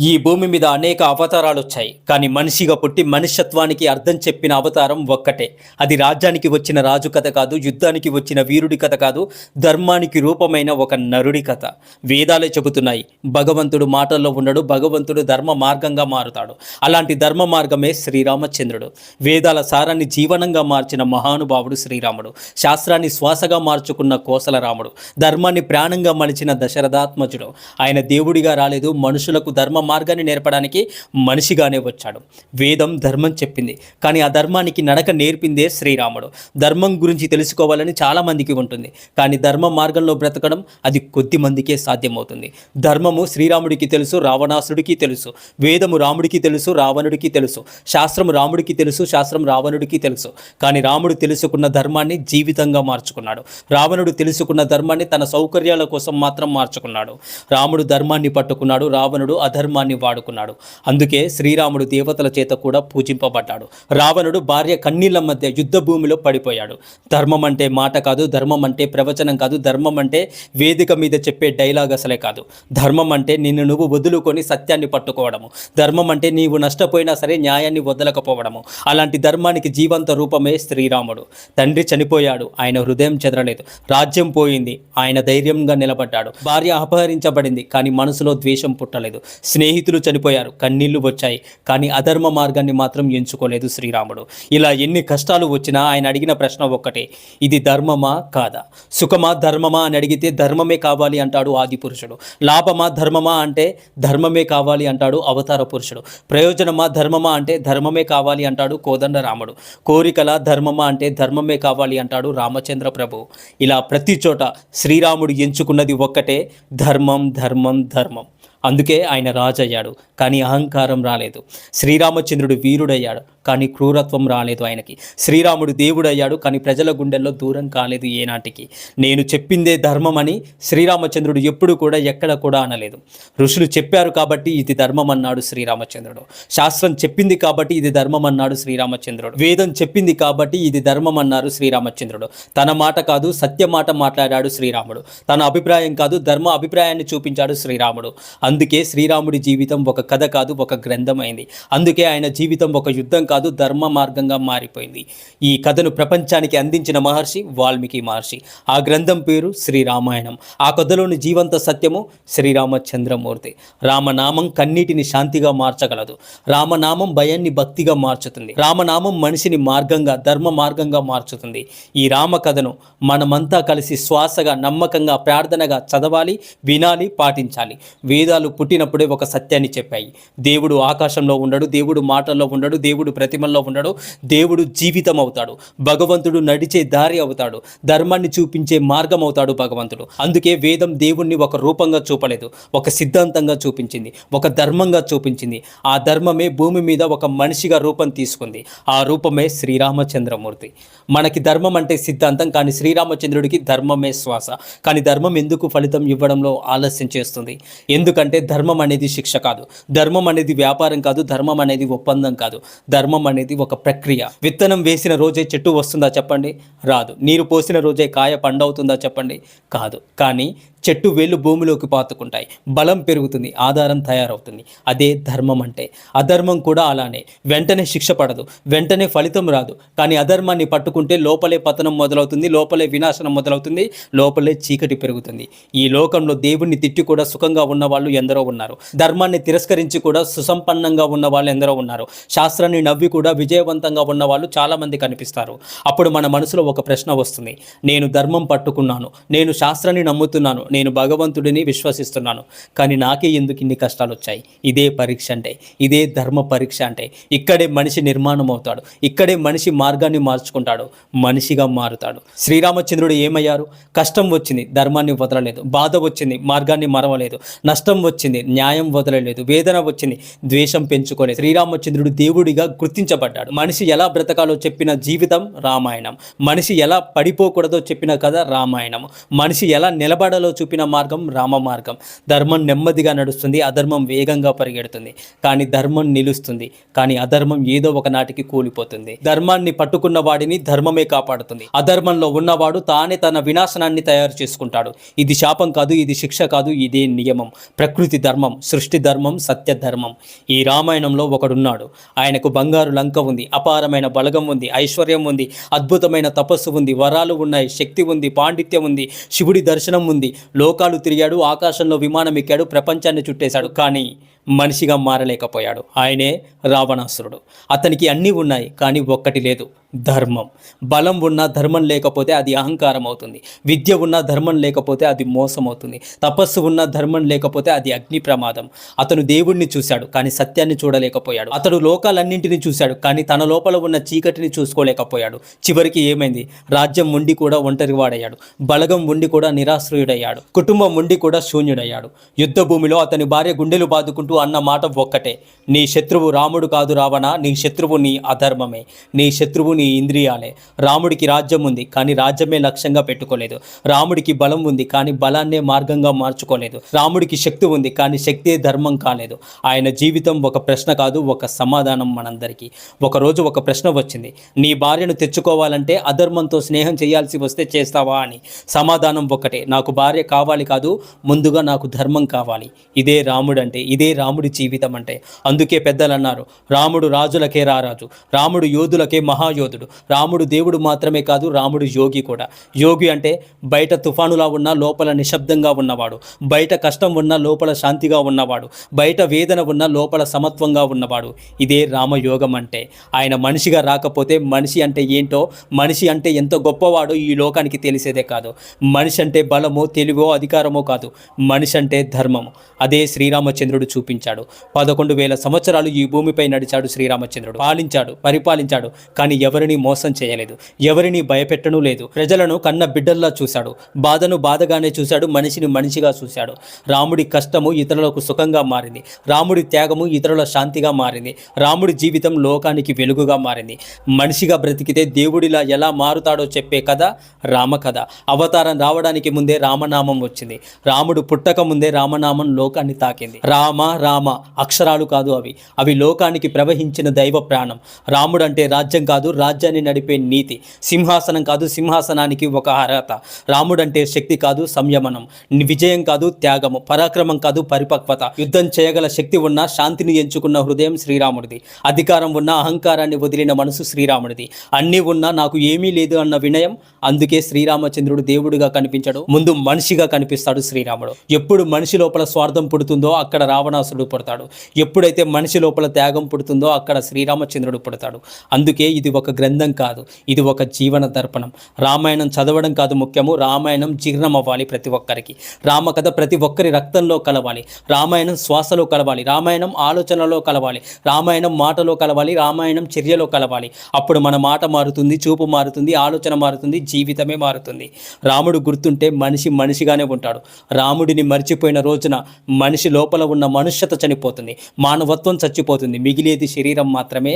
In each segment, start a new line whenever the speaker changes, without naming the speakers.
ఈ భూమి మీద అనేక అవతారాలు వచ్చాయి కానీ మనిషిగా పుట్టి మనుష్యత్వానికి అర్థం చెప్పిన అవతారం ఒక్కటే. అది రాజ్యానికి వచ్చిన రాజు కథ కాదు యుద్ధానికి వచ్చిన వీరుడి కథ కాదు ధర్మానికి రూపమైన ఒక నరుడి కథ. వేదాలే చెబుతున్నాయి భగవంతుడు మాటల్లో ఉండడు భగవంతుడు ధర్మ మార్గంగా మారుతాడు. అలాంటి ధర్మ మార్గమే శ్రీరామచంద్రుడు. వేదాల సారాన్ని జీవనంగా మార్చిన మహానుభావుడు శ్రీరాముడు. శాస్త్రాన్ని శ్వాసగా మార్చుకున్న కోసల రాముడు. ధర్మాన్ని ప్రాణంగా మలిచిన దశరథాత్మజుడు. ఆయన దేవుడిగా రాలేదు మనుషులకు ధర్మ మార్గాన్ని నేర్పడానికి మనిషిగానే వచ్చాడు. వేదం ధర్మం చెప్పింది. కానీ ఆ ధర్మానికి నడక నేర్పిందే శ్రీరాముడు. ధర్మం గురించి తెలుసుకోవాలని చాలామందికి ఉంటుంది. కానీ ధర్మ మార్గంలో బ్రతకడం అది కొద్ది మందికే సాధ్యమవుతుంది. ధర్మము శ్రీరాముడికి తెలుసు రావణాసుడికి తెలుసు. వేదము రాముడికి తెలుసు రావణుడికి తెలుసు. శాస్త్రం రాముడికి తెలుసు శాస్త్రం రావణుడికి తెలుసు. కానీ రాముడు తెలుసుకున్న ధర్మాన్ని జీవితంగా మార్చుకున్నాడు. రావణుడు తెలుసుకున్న ధర్మాన్ని తన సౌకర్యాల కోసం మాత్రం మార్చుకున్నాడు. రాముడు ధర్మాన్ని పట్టుకున్నాడు. రావణుడు ధర్మాన్ని వాడుకున్నాడు. అందుకే శ్రీరాముడు దేవతల చేత కూడా పూజింపబడ్డాడు. రావణుడు భార్య కన్నీళ్ళ మధ్య యుద్ధ భూమిలో పడిపోయాడు. ధర్మం అంటే మాట కాదు ధర్మం అంటే ప్రవచనం కాదు ధర్మం అంటే వేదిక మీద చెప్పే డైలాగ్ అసలే కాదు. ధర్మం అంటే నిన్ను నువ్వు వదులుకొని సత్యాన్ని పట్టుకోవడము. ధర్మం అంటే నీవు నష్టపోయినా సరే న్యాయాన్ని వదలకపోవడము. అలాంటి ధర్మానికి జీవంత రూపమే శ్రీరాముడు. తండ్రి చనిపోయాడు ఆయన హృదయం చెదరలేదు. రాజ్యం పోయింది ఆయన ధైర్యంగా నిలబడ్డాడు. భార్య అపహరించబడింది కానీ మనసులో ద్వేషం పుట్టలేదు. స్నేహితులు చనిపోయారు కన్నీళ్ళు వచ్చాయి కానీ అధర్మ మార్గాన్ని మాత్రం ఎంచుకోలేదు శ్రీరాముడు. ఇలా ఎన్ని కష్టాలు వచ్చినా ఆయన అడిగిన ప్రశ్న ఒక్కటే ఇది ధర్మమా కాదా? సుఖమా ధర్మమా అని అడిగితే ధర్మమే కావాలి అంటాడు ఆది పురుషుడు లాభమా ధర్మమా అంటే ధర్మమే కావాలి అంటాడు అవతార పురుషుడు. ప్రయోజనమా ధర్మమా అంటే ధర్మమే కావాలి అంటాడు కోదండ రాముడు. కోరికల ధర్మమా అంటే ధర్మమే కావాలి అంటాడు రామచంద్ర ప్రభు. ఇలా ప్రతి చోట శ్రీరాముడు ఎంచుకున్నది ఒక్కటే ధర్మం ధర్మం ధర్మం. అందుకే ఆయన రాజయ్యాడు కానీ అహంకారం రాలేదు. శ్రీరామచంద్రుడు వీరుడయ్యాడు కానీ క్రూరత్వం రాలేదు ఆయనకి. శ్రీరాముడు దేవుడయ్యాడు కానీ ప్రజల గుండెల్లో దూరం కాలేదు ఏనాటికి. నేను చెప్పిందే ధర్మం అని శ్రీరామచంద్రుడు ఎప్పుడు కూడా ఎక్కడ కూడా అనలేదు. ఋషులు చెప్పారు కాబట్టి ఇది ధర్మం అన్నాడు శ్రీరామచంద్రుడు. శాస్త్రం చెప్పింది కాబట్టి ఇది ధర్మం అన్నాడు శ్రీరామచంద్రుడు. వేదం చెప్పింది కాబట్టి ఇది ధర్మం అన్నారు శ్రీరామచంద్రుడు. తన మాట కాదు సత్య మాట మాట్లాడాడు శ్రీరాముడు. తన అభిప్రాయం కాదు ధర్మ అభిప్రాయాన్ని చూపించాడు శ్రీరాముడు. అందుకే శ్రీరాముడి జీవితం ఒక కథ కాదు ఒక గ్రంథమైంది. అందుకే ఆయన జీవితం ఒక యుద్ధం కాదు ధర్మ మార్గంగా మారిపోయింది. ఈ కథను ప్రపంచానికి అందించిన మహర్షి వాల్మీకి మహర్షి. ఆ గ్రంథం పేరు శ్రీరామాయణం. ఆ కథలోని జీవంత సత్యము శ్రీరామచంద్రమూర్తి. రామనామం కన్నీటిని శాంతిగా మార్చగలదు. రామనామం భయాన్ని భక్తిగా మార్చుతుంది. రామనామం మనిషిని మార్గంగా ధర్మ మార్గంగా మార్చుతుంది. ఈ రామ కథను మనమంతా కలిసి శ్వాసగా నమ్మకంగా ప్రార్థనగా చదవాలి వినాలి పాటించాలి. వేదాలు పుట్టినప్పుడే ఒక సత్యాన్ని చెప్పాయి. దేవుడు ఆకాశంలో ఉండడు దేవుడు మాటల్లో ఉండడు దేవుడు ప్రతిమల్లో ఉండడు దేవుడు జీవితం అవుతాడు భగవంతుడు నడిచే దారి అవుతాడు ధర్మాన్ని చూపించే మార్గం అవుతాడు భగవంతుడు. అందుకే వేదం దేవుణ్ణి ఒక రూపంగా చూపలేదు ఒక సిద్ధాంతంగా చూపించింది ఒక ధర్మంగా చూపించింది. ఆ ధర్మమే భూమి మీద ఒక మనిషిగా రూపం తీసుకుంది. ఆ రూపమే శ్రీరామచంద్రమూర్తి. మనకి ధర్మం అంటే సిద్ధాంతం కానీ శ్రీరామచంద్రుడికి ధర్మమే శ్వాస. కానీ ధర్మం ఎందుకు ఫలితం ఇవ్వడంలో ఆలస్యం చేస్తుంది? ఎందుకంటే ధర్మం అనేది శిక్ష కాదు. ధర్మం అనేది వ్యాపారం కాదు ధర్మం అనేది ఒప్పందం కాదు. ధర్మం అనేది ఒక ప్రక్రియ. విత్తనం వేసిన రోజే చెట్టు వస్తుందా చెప్పండి? రాదు. నీరు పోసిన రోజే కాయ పండవుతుందా చెప్పండి? కాదు. కానీ చెట్టు వేళ్ళు భూమిలోకి పాతుకుంటాయి. బలం పెరుగుతుంది ఆధారం తయారవుతుంది. అదే ధర్మం అంటే. అధర్మం కూడా అలానే. వెంటనే శిక్ష పడదు వెంటనే ఫలితం రాదు. కానీ అధర్మాన్ని పట్టుకుంటే లోపలే పతనం మొదలవుతుంది లోపలే వినాశనం మొదలవుతుంది లోపలే చీకటి పెరుగుతుంది. ఈ లోకంలో దేవుణ్ణి తిట్టి కూడా సుఖంగా ఉన్న వాళ్ళు ఎందరో ఉన్నారు. ధర్మాన్ని తిరస్కరించి కూడా సుసంపన్నంగా ఉన్న వాళ్ళు ఎందరో ఉన్నారు. శాస్త్రాన్ని నవ్వి కూడా విజయవంతంగా ఉన్న వాళ్ళు చాలామంది కనిపిస్తారు. అప్పుడు మన మనసులో ఒక ప్రశ్న వస్తుంది. నేను ధర్మం పట్టుకున్నాను నేను శాస్త్రాన్ని నమ్ముతున్నాను నేను భగవంతుడిని విశ్వసిస్తున్నాను. కానీ నాకే ఎందుకు ఇన్ని కష్టాలు వచ్చాయి ఇదే పరీక్ష అంటే ఇదే ధర్మ పరీక్ష అంటే. ఇక్కడే మనిషి నిర్మాణం అవుతాడు ఇక్కడే మనిషి మార్గాన్ని మార్చుకుంటాడు. మనిషిగా మారుతాడు. శ్రీరామచంద్రుడు ఏమయ్యారు? కష్టం వచ్చింది ధర్మాన్ని వదలలేదు. బాధ వచ్చింది మార్గాన్ని మరవలేదు. నష్టం వచ్చింది న్యాయం వదలలేదు. వేదన వచ్చింది ద్వేషం పెంచుకోలేదు. శ్రీరామచంద్రుడు దేవుడిగా గుర్తించబడ్డాడు. మనిషి ఎలా బ్రతకాలో చెప్పిన జీవితం రామాయణం. మనిషి ఎలా పడిపోకూడదో చెప్పిన కథ రామాయణం. మనిషి ఎలా నిలబడాలో చూ చూపిన మార్గం రామ మార్గం. ధర్మం నెమ్మదిగా నడుస్తుంది అధర్మం వేగంగా పరిగెడుతుంది. కానీ ధర్మం నిలుస్తుంది కానీ అధర్మం ఏదో ఒక నాటికి కూలిపోతుంది. ధర్మాన్ని పట్టుకున్న వాడిని ధర్మమే కాపాడుతుంది. అధర్మంలో ఉన్నవాడు తానే తన వినాశనాన్ని తయారు చేసుకుంటాడు. ఇది శాపం కాదు ఇది శిక్ష కాదు ఇదే నియమం. ప్రకృతి ధర్మం సృష్టి ధర్మం సత్య ధర్మం. ఈ రామాయణంలో ఒకడున్నాడు. ఆయనకు బంగారు లంక ఉంది అపారమైన బలగం ఉంది ఐశ్వర్యం ఉంది అద్భుతమైన తపస్సు ఉంది వరాలు ఉన్నాయి శక్తి ఉంది పాండిత్యం ఉంది శివుడి దర్శనం ఉంది లోకాలు తిరిగాడు ఆకాశంలో విమానం ఎక్కాడు ప్రపంచాన్ని చుట్టేశాడు. కానీ మనిషిగా మారలేకపోయాడు. ఆయనే రావణాసురుడు. అతనికి అన్నీ ఉన్నాయి కానీ ఒక్కటి లేదు ధర్మం. బలం ఉన్నా ధర్మం లేకపోతే అది అహంకారం అవుతుంది విద్య ఉన్నా ధర్మం లేకపోతే అది మోసం అవుతుంది తపస్సు ఉన్నా ధర్మం లేకపోతే అది అగ్ని ప్రమాదం. అతను దేవుణ్ణి చూశాడు కానీ సత్యాన్ని చూడలేకపోయాడు. అతడు లోకాలన్నింటినీ చూశాడు కానీ తన లోపల ఉన్న చీకటిని చూసుకోలేకపోయాడు. చివరికి ఏమైంది? రాజ్యం ఉండి కూడా ఒంటరివాడయ్యాడు. బలగం ఉండి కూడా నిరాశ్రయుడయ్యాడు. కుటుంబం ఉండి కూడా శూన్యుడయ్యాడు. యుద్ధ భూమిలో అతని భార్య గుండెలు బాదుకుంటూ అన్న మాట ఒక్కటే. నీ శత్రువు రాముడు కాదు రావణ నీ శత్రువు నీ అధర్మమే. నీ శత్రువు నీ ఇంద్రియాలే. రాముడికి రాజ్యం ఉంది కానీ రాజ్యమే లక్ష్యంగా పెట్టుకోలేదు. రాముడికి బలం ఉంది కానీ బలాన్నే మార్గంగా మార్చుకోలేదు. రాముడికి శక్తి ఉంది కానీ శక్తే ధర్మం కాలేదు. ఆయన జీవితం ఒక ప్రశ్న కాదు ఒక సమాధానం మనందరికీ. ఒకరోజు ఒక ప్రశ్న వచ్చింది. నీ భార్యను తెచ్చుకోవాలంటే అధర్మంతో స్నేహం చేయాల్సి వస్తే చేస్తావా అని. సమాధానం ఒకటే నాకు భార్య కావాలి కాదు ముందుగా నాకు ధర్మం కావాలి. ఇదే రాముడు అంటే ఇదే రాముడి జీవితం అంటే. అందుకే పెద్దలు అన్నారు రాముడు రాజులకే రారాజు రాముడు యోధులకే మహాయోధుడు రాముడు దేవుడు మాత్రమే కాదు రాముడు యోగి కూడా. యోగి అంటే బయట తుఫానులా ఉన్న లోపల నిశ్శబ్దంగా ఉన్నవాడు. బయట కష్టం ఉన్న లోపల శాంతిగా ఉన్నవాడు. బయట వేదన ఉన్న లోపల సమత్వంగా ఉన్నవాడు. ఇదే రామయోగం అంటే. ఆయన మనిషిగా రాకపోతే మనిషి అంటే ఏంటో మనిషి అంటే ఎంత గొప్పవాడో ఈ లోకానికి తెలిసేదే కాదు. మనిషి అంటే బలమో తెలివో అధికారమో కాదు. మనిషి అంటే ధర్మము. అదే శ్రీరామచంద్రుడు చూపి నడిపించాడు పదకొండు వేల సంవత్సరాలు ఈ భూమిపై నడిచాడు శ్రీరామచంద్రుడు. పాలించాడు పరిపాలించాడు కానీ ఎవరిని మోసం చేయలేదు. ఎవరిని భయపెట్టను లేదు. ప్రజలను కన్న బిడ్డల్లా చూశాడు. బాధను బాధగానే చూశాడు మనిషిని మనిషిగా చూశాడు. రాముడి కష్టము ఇతరులకు సుఖంగా మారింది. రాముడి త్యాగము ఇతరుల శాంతిగా మారింది. రాముడి జీవితం లోకానికి వెలుగుగా మారింది. మనిషిగా బ్రతికితే దేవుడిలా ఎలా మారుతాడో చెప్పే కథ రామకథ. అవతారం రావడానికి ముందే రామనామం వచ్చింది. రాముడు పుట్టక ముందే రామనామం లోకాన్ని తాకింది. రామ రామ అక్షరాలు కాదు అవి. అవి లోకానికి ప్రవహించిన దైవ ప్రాణం. రాముడు అంటే రాజ్యం కాదు రాజ్యాన్ని నడిపే నీతి. సింహాసనం కాదు సింహాసనానికి ఒక అర్హత. రాముడు అంటే శక్తి కాదు సంయమనం. విజయం కాదు త్యాగము. పరాక్రమం కాదు పరిపక్వత. యుద్ధం చేయగల శక్తి ఉన్న శాంతిని ఎంచుకున్న హృదయం శ్రీరాముడిది. అధికారం ఉన్న అహంకారాన్ని వదిలిన మనసు శ్రీరాముడిది. అన్నీ ఉన్నా నాకు ఏమీ లేదు అన్న వినయం అందుకే శ్రీరామచంద్రుడు దేవుడిగా కనిపించడు. ముందు మనిషిగా కనిపిస్తాడు శ్రీరాముడు. ఎప్పుడు మనిషి లోపల స్వార్థం పుడుతుందో అక్కడ రావణాసుడు పుడతాడు. ఎప్పుడైతే మనిషి లోపల త్యాగం పుడుతుందో అక్కడ శ్రీరామచంద్రుడు పుడతాడు. అందుకే ఇది ఒక గ్రంథం కాదు. ఇది ఒక జీవన దర్పణం. రామాయణం చదవడం కాదు ముఖ్యము. రామాయణం జీర్ణం అవ్వాలి ప్రతి ఒక్కరికి. రామకథ ప్రతి ఒక్కరి రక్తంలో కలవాలి. రామాయణం శ్వాసలో కలవాలి. రామాయణం ఆలోచనలో కలవాలి. రామాయణం మాటలో కలవాలి. రామాయణం చర్యలో కలవాలి. అప్పుడు మన మాట మారుతుంది చూపు మారుతుంది ఆలోచన మారుతుంది జీవితమే మారుతుంది. రాముడు గుర్తుంటే మనిషి మనిషిగానే ఉంటాడు. రాముడిని మర్చిపోయిన రోజున మనిషి లోపల ఉన్న మనుష్యత చనిపోతుంది మానవత్వం చచ్చిపోతుంది. మిగిలేది శరీరం మాత్రమే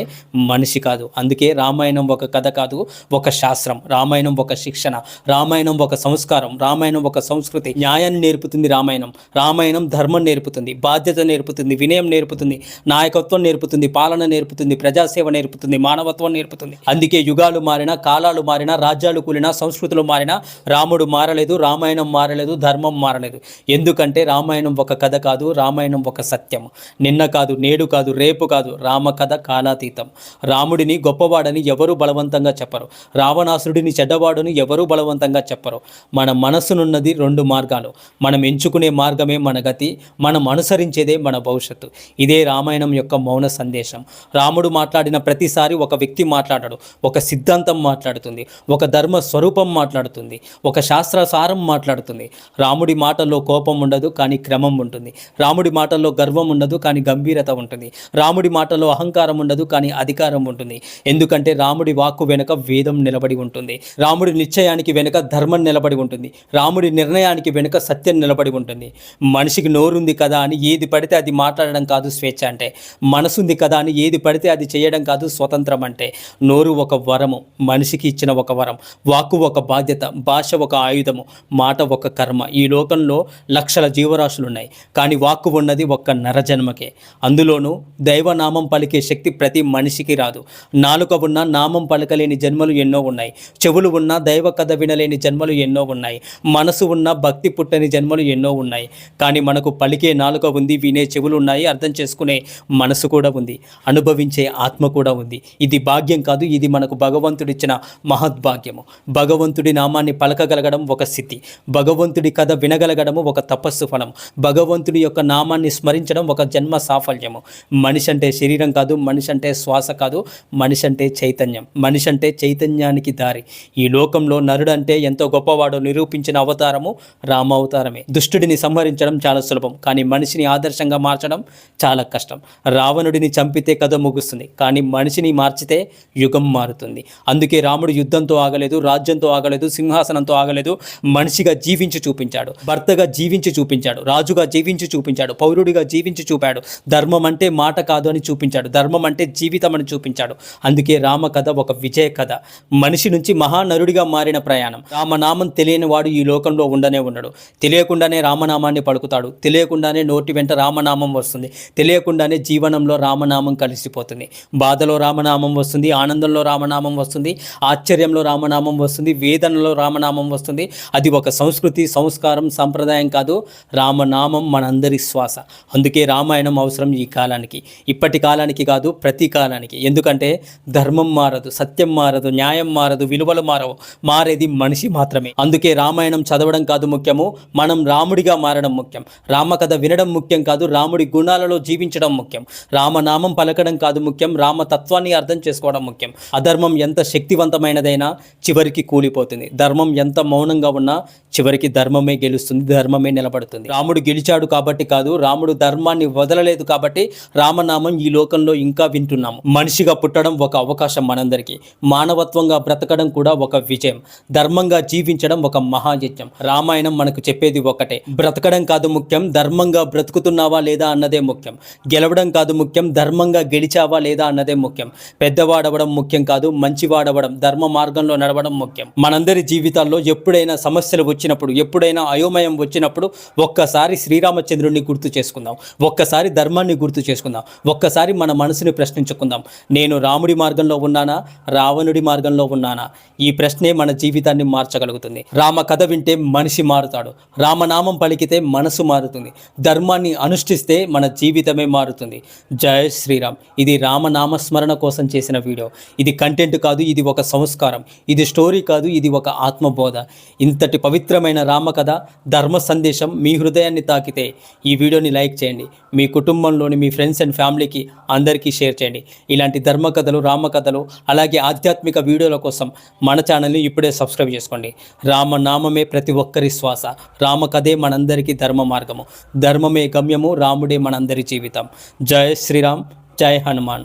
మనిషి కాదు. అందుకే రామాయణం ఒక కథ కాదు ఒక శాస్త్రం. రామాయణం ఒక శిక్షణ రామాయణం ఒక సంస్కారం రామాయణం ఒక సంస్కృతి. న్యాయాన్ని నేర్పుతుంది రామాయణం రామాయణం ధర్మం నేర్పుతుంది బాధ్యత నేర్పుతుంది వినయం నేర్పుతుంది నాయకత్వం నేర్పుతుంది పాలన నేర్పుతుంది ప్రజాసేవ నేర్పుతుంది మానవత్వం నేర్పుతుంది. అందుకే యుగాలు మారినా కాలాలు మారినా రాజ్యాలు కూలినా సంస్కృతులు మారినా రాముడు మారలేదు రామాయణం మారలేదు ధర్మం మారలేదు. ఎందుకంటే రామాయణం ఒక కథ కాదు రామాయణం ఒక సత్యం. నిన్న కాదు నేడు కాదు రేపు కాదు రామ కథ కాలాతీతం. రాముడిని గొప్పవాడని ఎవరు బలవంతంగా చెప్పరు. రావణాసురుడిని చెడ్డవాడని ఎవరు బలవంతంగా చెప్పరు. మన మనసునున్నది రెండు మార్గాలు. మనం ఎంచుకునే మార్గమే మన గతి మనం అనుసరించేదే మన భవిష్యత్తు. ఇదే రామాయణం యొక్క మౌన సందేశం. రాముడు మాట్లాడిన ప్రతిసారి ఒక వ్యక్తి మాట్లాడడు ఒక సిద్ధాంతం మాట్లాడుతుంది ఒక ధర్మ స్వరూపం మాట్లాడుతుంది ఒక శాస్త్ర సారం మాట్లాడుతుంది. రాముడి మాటల్లో కోపం ఉండదు కానీ క్రమం ఉంటుంది. రాముడి మాటల్లో గర్వం ఉండదు కానీ గంభీరత ఉంటుంది. రాముడి మాటలో అహంకారం ఉండదు కానీ అధికారం ఉంటుంది. ఎందుకంటే రాముడి వాక్కు వెనుక వేదం నిలబడి ఉంటుంది. రాముడి నిశ్చయానికి వెనుక ధర్మం నిలబడి ఉంటుంది. రాముడి నిర్ణయానికి వెనుక సత్యం నిలబడి ఉంటుంది. మనిషికి నోరుంది కదా అని ఏది పడితే అది మాట్లాడడం కాదు స్వేచ్ఛ అంటే. మనసుంది కదా అని ఏది పడితే అది చేయడం కాదు స్వతంత్రం అంటే. నోరు ఒక వరము మనిషికి ఇచ్చిన ఒక వరం వాక్కు ఒక బాధ్యత భాష ఒక ఆయుధము మాట ఒక కర్మ. ఈ లోకంలో లక్షల జీవరాశులు ఉన్నాయి కానీ వాక్కు ఉన్నది ఒక్క నరజన్మకే. అందులోనూ దైవనామం పలికే శక్తి ప్రతి మనిషికి రాదు. నాలుక ఉన్న నామం పలకలేని జన్మలు ఎన్నో ఉన్నాయి. చెవులు ఉన్న దైవ కథ వినలేని జన్మలు ఎన్నో ఉన్నాయి. మనసు ఉన్న భక్తి పుట్టని జన్మలు ఎన్నో ఉన్నాయి. కానీ మనకు పలికే నాలుక ఉంది వినే చెవులు ఉన్నాయి అర్థం చేసుకునే మనసు కూడా ఉంది అనుభవించే ఆత్మ కూడా ఉంది. ఇది భాగ్యం కాదు ఇది మనకు భగవంతుడిచ్చిన మహద్భాగ్యము. భగవంతుడి నామాన్ని పలకగలగడం ఒక స్థితి. భగవంతుడి కథ వినగలగడము ఒక తపస్సు ఫలం. భగవంతుడి యొక్క నామాన్ని స్మరించడం ఒక జన్మ సాఫల్యము. మనిషి అంటే శరీరం కాదు మనిషి అంటే శ్వాస కాదు మనిషి అంటే చైతన్యం. మనిషి అంటే చైతన్యానికి దారి. ఈ లోకంలో నరుడు అంటే ఎంతో గొప్పవాడో నిరూపించిన అవతారము రామ అవతారమే. దుష్టుడిని సంహరించడం చాలా సులభం కానీ మనిషిని ఆదర్శంగా మార్చడం చాలా కష్టం. రావణుడిని చంపితే కథ ముగుస్తుంది కానీ మనిషిని మార్చితే యుగం మారుతుంది. అందుకే రాముడు యుద్ధంతో ఆగలేదు రాజ్యంతో ఆగలేదు సింహాసనంతో ఆగలేదు మనిషిగా జీవించి చూపించాడు. భర్తగా జీవించి చూపించాడు రాజుగా జీవించి చూపించాడు పౌరుడిగా జీవించి చూపాడు. ధర్మం అంటే మాట కాదు అని చూపించాడు. ధర్మం అంటే జీవితం అని చూపించాడు. అందుకే రామ కథ ఒక విజయ కథ. మనిషి నుంచి మహానరుడిగా మారిన ప్రయాణం. రామనామం తెలియని వాడు ఈ లోకంలో ఉండనే ఉండడు. తెలియకుండానే రామనామాన్ని పలుకుతాడు. తెలియకుండానే నోటి వెంట రామనామం వస్తుంది. తెలియకుండానే జీవనంలో రామనామం కలిసిపోతుంది. బాధలో రామనామం వస్తుంది. ఆనందంలో రామనామం వస్తుంది. ఆశ్చర్యంలో రామనామం వస్తుంది. వేదనలో రామనామం వస్తుంది. అది ఒక సంస్కృతి సంస్కారం సంప్రదాయం కాదు. రామనామం మనందరి శ్వాస. అందుకే రామాయణం అవసరం ఈ కాలానికి. ఇప్పటి కాలానికి కాదు ప్రతి కాలానికి. ఎందుకంటే ధర్మం మారదు సత్యం మారదు న్యాయం మారదు విలువలు మారవు. మారేది మనిషి మాత్రమే. అందుకే రామాయణం చదవడం కాదు ముఖ్యము మనం రాముడిగా మారడం ముఖ్యం. రామకథ వినడం ముఖ్యం కాదు రాముడి గుణాలలో జీవించడం ముఖ్యం. రామనామం పలకడం కాదు ముఖ్యం రామతత్వాన్ని అర్థం చేసుకోవడం ముఖ్యం. అధర్మం ఎంత శక్తివంతమైనదైనా చివరికి కూలిపోతుంది. ధర్మం ఎంత మౌనంగా ఉన్నా చివరికి ధర్మమే గెలుస్తుంది ధర్మమే నిలబడుతుంది. రాముడు గెలిచాడు కాబట్టి కాదు రాముడు ధర్మాన్ని వదలలేదు కాబట్టి రామనామం ఈ లోకంలో ఇంకా వింటున్నాము మనిషిగా పుట్టడం ఒక అవకాశం మనందరికీ. మానవత్వంగా బ్రతకడం కూడా ఒక విజయం. ధర్మంగా జీవించడం ఒక మహాయజ్ఞం. రామాయణం మనకు చెప్పేది ఒకటే. బ్రతకడం కాదు ముఖ్యం ధర్మంగా బ్రతుకుతున్నావా లేదా అన్నదే ముఖ్యం. గెలవడం కాదు ముఖ్యం ధర్మంగా గెలిచావా లేదా అన్నదే ముఖ్యం. పెద్దవాడవడం ముఖ్యం కాదు మంచివాడవడం ధర్మ మార్గంలో నడవడం ముఖ్యం. మనందరి జీవితాల్లో ఎప్పుడైనా సమస్యలు వచ్చినప్పుడు ఎప్పుడైనా అయోమయం వచ్చినప్పుడు ఒక్కసారి శ్రీరామచంద్రుడిని గుర్తు చేసుకుందాం. ఒక్కసారి ధర్మాన్ని గుర్తు చేసుకుందాం. ఒక్కసారి మన మనసుని ప్రశ్నించుకుందాం. నేను రాముడి మార్గంలో ఉన్నానా? రావణుడి మార్గంలో ఉన్నానా? ఈ ప్రశ్నే మన జీవితాన్ని మార్చగలుగుతుంది. రామ కథ వింటే మనిషి మారుతాడు. రామనామం పలికితే మనసు మారుతుంది. ధర్మాన్ని అనుష్ఠిస్తే మన జీవితమే మారుతుంది. జయ శ్రీరామ్. ఇది రామనామస్మరణ కోసం చేసిన వీడియో. ఇది కంటెంట్ కాదు ఇది ఒక సంస్కారం. ఇది స్టోరీ కాదు ఇది ఒక ఆత్మబోధ. ఇంతటి పవిత్రమైన రామకథ ధర్మ సందేశం మీ హృదయాన్ని తాకితే ఈ వీడియోని లైక్ చేయండి. మీ కుటుంబంలోని మీ ఫ్రెండ్స్ అండ్ ఫ్యామిలీకి అందరికీ షేర్ చేయండి. ఇలాంటి ధర్మ కథలు రామకథలు అలాగే ఆధ్యాత్మిక వీడియోల కోసం మన ఛానల్ని ఇప్పుడే సబ్స్క్రైబ్ చేసుకోండి. రామనామమే ప్రతి ఒక్కరి శ్వాస. రామకథే మనందరికీ ధర్మ మార్గము. ధర్మమే గమ్యము రాముడే మనందరి జీవితం. జయ శ్రీరామ్ జయ హనుమాన్.